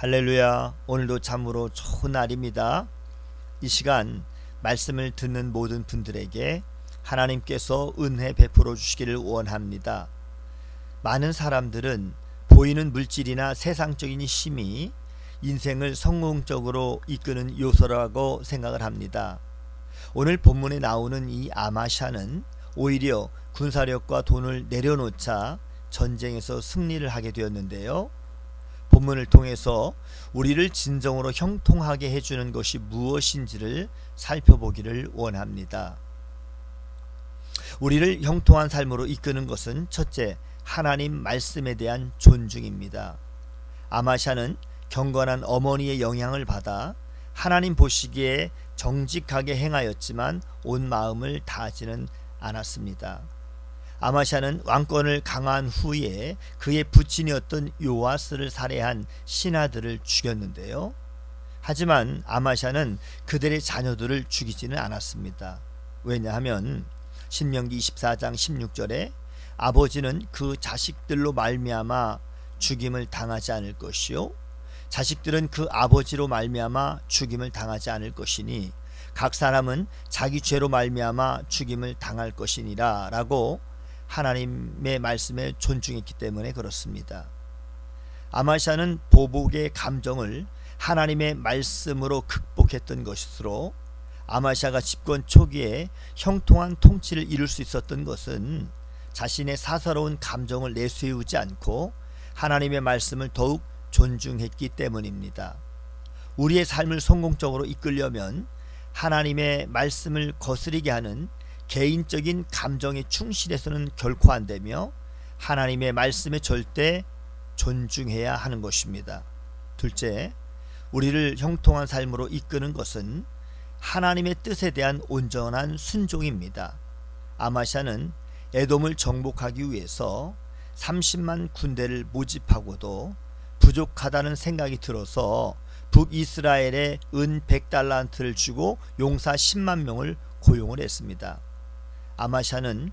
할렐루야. 오늘도 참으로 좋은 날입니다. 이 시간 말씀을 듣는 모든 분들에게 하나님께서 은혜 베풀어 주시기를 원합니다. 많은 사람들은 보이는 물질이나 세상적인 힘이 인생을 성공적으로 이끄는 요소라고 생각을 합니다. 오늘 본문에 나오는 이 아마샤는 오히려 군사력과 돈을 내려놓자 전쟁에서 승리를 하게 되었는데요. 본문을 통해서 우리를 진정으로 형통하게 해주는 것이 무엇인지를 살펴보기를 원합니다. 우리를 형통한 삶으로 이끄는 것은 첫째, 하나님 말씀에 대한 존중입니다. 아마샤는 경건한 어머니의 영향을 받아 하나님 보시기에 정직하게 행하였지만 온 마음을 다하지는 않았습니다. 아마샤는 왕권을 강화한 후에 그의 부친이었던 요아스를 살해한 신하들을 죽였는데요. 하지만 아마샤는 그들의 자녀들을 죽이지는 않았습니다. 왜냐하면 신명기 24장 16절에 아버지는 그 자식들로 말미암아 죽임을 당하지 않을 것이요 자식들은 그 아버지로 말미암아 죽임을 당하지 않을 것이니 각 사람은 자기 죄로 말미암아 죽임을 당할 것이니라라고 하나님의 말씀에 존중했기 때문에 그렇습니다. 아마샤는 보복의 감정을 하나님의 말씀으로 극복했던 것으로 아마샤가 집권 초기에 형통한 통치를 이룰 수 있었던 것은 자신의 사사로운 감정을 내세우지 않고 하나님의 말씀을 더욱 존중했기 때문입니다. 우리의 삶을 성공적으로 이끌려면 하나님의 말씀을 거스리게 하는 개인적인 감정에 충실해서는 결코 안 되며 하나님의 말씀에 절대 존중해야 하는 것입니다. 둘째, 우리를 형통한 삶으로 이끄는 것은 하나님의 뜻에 대한 온전한 순종입니다. 아마샤는 에돔을 정복하기 위해서 30만 군대를 모집하고도 부족하다는 생각이 들어서 북이스라엘에 은 100달란트를 주고 용사 10만 명을 고용을 했습니다. 아마샤는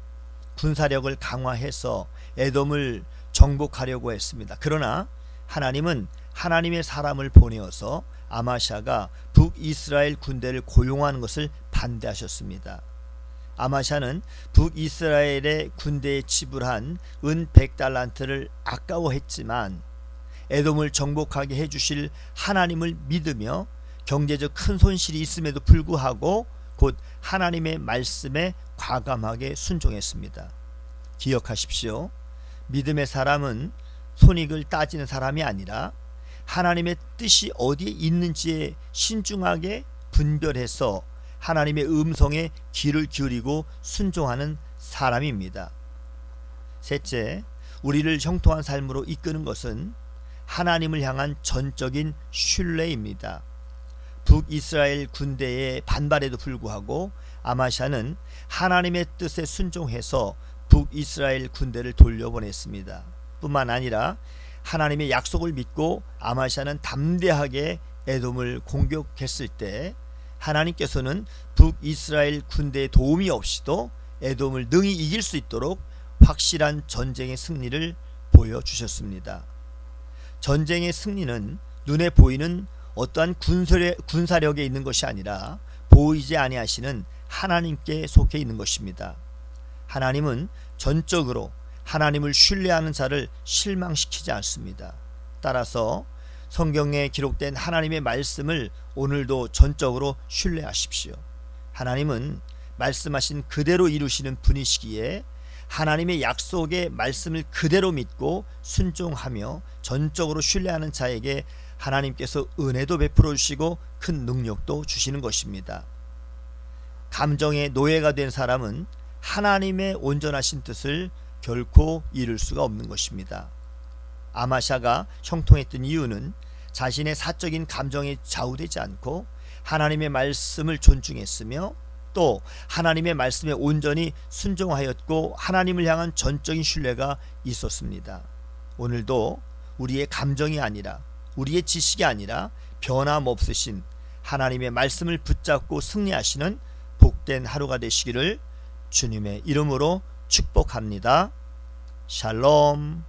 군사력을 강화해서 에돔을 정복하려고 했습니다. 그러나 하나님은 하나님의 사람을 보내어서 아마샤가 북이스라엘 군대를 고용하는 것을 반대하셨습니다. 아마샤는 북이스라엘의 군대에 지불한 은 100달란트를 아까워했지만 에돔을 정복하게 해주실 하나님을 믿으며 경제적 큰 손실이 있음에도 불구하고 곧 하나님의 말씀에 과감하게 순종했습니다. 기억하십시오. 믿음의 사람은 손익을 따지는 사람이 아니라 하나님의 뜻이 어디에 있는지에 신중하게 분별해서 하나님의 음성에 귀를 기울이고 순종하는 사람입니다. 셋째, 우리를 형통한 삶으로 이끄는 것은 하나님을 향한 전적인 신뢰입니다. 북이스라엘 군대의 반발에도 불구하고 아마샤는 하나님의 뜻에 순종해서 북이스라엘 군대를 돌려보냈습니다. 뿐만 아니라 하나님의 약속을 믿고 아마샤는 담대하게 에돔을 공격했을 때 하나님께서는 북이스라엘 군대의 도움이 없이도 에돔을 능히 이길 수 있도록 확실한 전쟁의 승리를 보여주셨습니다. 전쟁의 승리는 눈에 보이는 어떠한 군사력에 있는 것이 아니라 보이지 아니하시는 하나님께 속해 있는 것입니다. 하나님은 전적으로 하나님을 신뢰하는 자를 실망시키지 않습니다. 따라서 성경에 기록된 하나님의 말씀을 오늘도 전적으로 신뢰하십시오. 하나님은 말씀하신 그대로 이루시는 분이시기에 하나님의 약속의 말씀을 그대로 믿고 순종하며 전적으로 신뢰하는 자에게 하나님께서 은혜도 베풀어 주시고 큰 능력도 주시는 것입니다. 감정의 노예가 된 사람은 하나님의 온전하신 뜻을 결코 이룰 수가 없는 것입니다. 아마샤가 형통했던 이유는 자신의 사적인 감정에 좌우되지 않고 하나님의 말씀을 존중했으며 또 하나님의 말씀에 온전히 순종하였고 하나님을 향한 전적인 신뢰가 있었습니다. 오늘도 우리의 감정이 아니라 우리의 지식이 아니라 변함없으신 하나님의 말씀을 붙잡고 승리하시는 복된 하루가 되시기를 주님의 이름으로 축복합니다. 샬롬